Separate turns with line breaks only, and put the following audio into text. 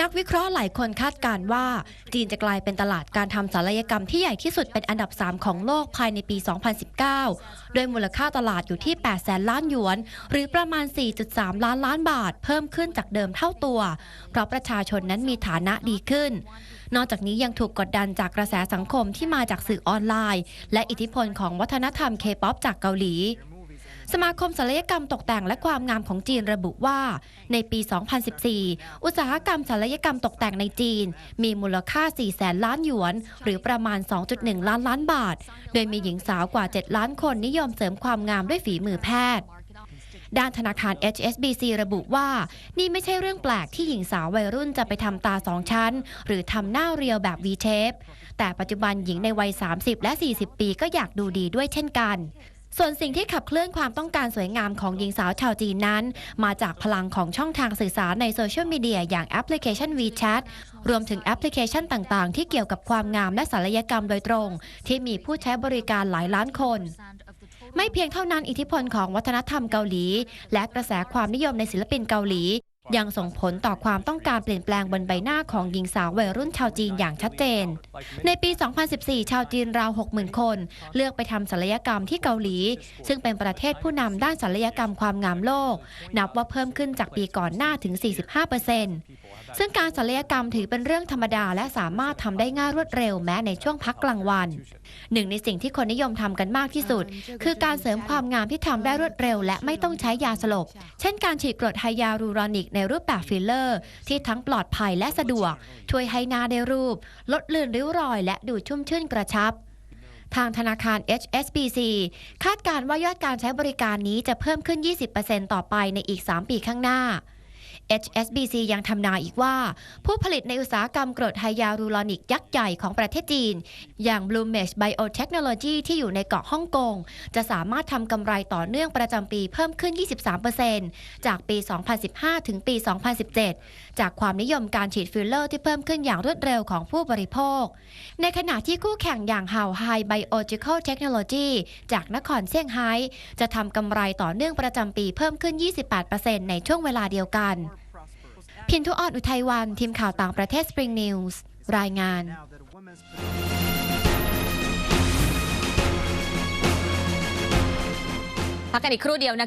นักวิเคราะห์หลายคนคาดการณ์ว่า จีนจะกลายเป็นตลาดการทำศัลยกรรมที่ใหญ่ที่สุดเป็นอันดับ 3 ของโลกภายในปี 2019 โดยมูลค่าตลาดอยู่ที่ 8 แสนล้านหยวน หรือประมาณ 4.3 ล้านล้านบาท เพิ่มขึ้นจากเดิมเท่าตัว เพราะประชาชนนั้นมีฐานะดีขึ้น นอกจากนี้ยังถูกกดดันจากกระแสสังคมที่มาจากสื่อออนไลน์ และอิทธิพลของวัฒนธรรมเคป๊อปจากเกาหลี สมาคมศัลยกรรมตกแต่งและความงามของจีนระบุว่า ในปี 2014 อุตสาหกรรมศัลยกรรมตกแต่งในจีน มีมูลค่า 4 แสนล้านหยวน หรือประมาณ 2.1 ล้านล้านบาท โดยมีหญิงสาวกว่า 7 ล้านคนนิยมเสริมความงามด้วยฝีมือแพทย์ด้านธนาคาร HSBC ระบุว่า นี่ไม่ใช่เรื่องแปลกที่หญิงสาววัยรุ่นจะไปทำตาสองชั้น หรือทำหน้าเรียวแบบ V-shape แต่ปัจจุบันหญิงในวัย 30 และ 40 ปีก็อยากดูดีด้วยเช่นกัน ส่วนสิ่งที่ขับเคลื่อนความต้องการสวยงามของหญิงสาวชาวจีนนั้น มาจากพลังของช่องทางสื่อสารในโซเชียลมีเดียอย่างแอปพลิเคชัน WeChat รวมถึงแอปพลิเคชันต่างๆ ที่เกี่ยวกับความงามและศัลยกรรมโดยตรง ที่มีผู้ใช้บริการหลายล้านคน ไม่เพียงเท่านั้นอิทธิพลของวัฒนธรรมเกาหลี และกระแสความนิยมในศิลปินเกาหลี ยังส่งผลต่อความต้องการเปลี่ยนแปลงบนใบหน้าของหญิงสาววัยรุ่นชาวจีนอย่างชัดเจน ในปี 2014 ชาวจีนราว 60,000 คน เลือกไปทำศัลยกรรมที่เกาหลี ซึ่งเป็นประเทศผู้นำด้านศัลยกรรมความงามโลก นับว่าเพิ่มขึ้นจากปีก่อนหน้าถึง 45%ซึ่งการศัลยกรรมถือเป็นเรื่องธรรมดาและสามารถทำได้ง่ายรวดเร็วแม้ในช่วงพักกลางวันหนึ่งในสิ่งที่คนนิยมทำกันมากที่สุด คือการเสริมความงามที่ทำได้รวดเร็ว และไม่ต้องใช้ยาสลบ เช่น การฉีดกรดไฮยาลูรอนิกในรูปแบบฟิลเลอร์ ที่ทั้งปลอดภัยและสะดวก ช่วยให้หน้าได้รูป ลดเลือนริ้วรอย และดูชุ่มชื่นกระชับทางธนาคาร HSBC คาดการว่ายอดการใช้บริการนี้จะเพิ่มขึ้น 20%ต่อไปในอีก 3 ปีข้างหน้า HSBC ยังทำนายอีกว่า ผู้ผลิตในอุตสาหกรรมกรดไฮยาลูรอนิกยักษ์ใหญ่ของประเทศจีน อย่าง Blumage Biotechnology ที่อยู่ในเกาะฮ่องกง จะสามารถทำกำไรต่อเนื่องประจำปีเพิ่มขึ้น 23%จากปี 2015 ถึงปี 2017 จากความนิยมการฉีดฟิลเลอร์ที่เพิ่มขึ้นอย่างรวดเร็วของผู้บริโภค ในขณะที่คู่แข่งอย่าง h o w Hai Biological Technology จากนครเซี่ยงไฮ้จะทำกำไรต่อเนื่องประจำปีเพิ่มขึ้น 28%ในช่วงเวลาเดียวกัน พินทุออนอุทัยวัน ทีมข่าวต่างประเทศ Spring News รายงาน
พักกันอีกครู่เดียวนะคะ